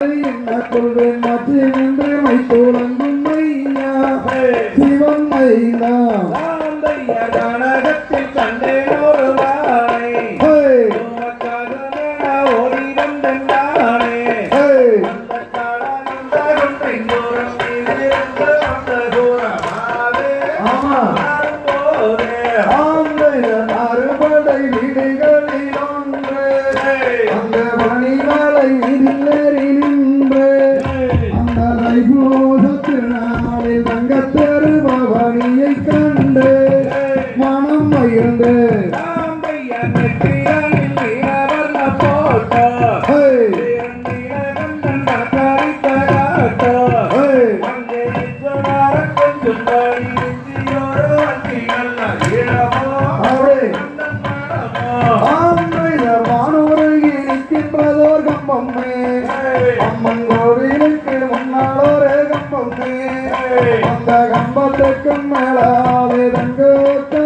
என்ன கொள்வேன் மாற்றி நின்று மை துளங்கும் ஐயா சிவன் ஐயா கனகத்தில் கண்டேன் ஒரு வானை ஹே உனக்காக அறுபடை விடுகளில் ஒன்று. அந்த மணிமலை இல்லை அந்த தைபூசத்து நாளில் தங்கத்தெரு பவனியை கண்டு மனம் மகிழ்ந்து நிற்கின்றதோர் கம்பம்மே அம்மன் ஒரு அந்த மேலாவே தங்கோத்து.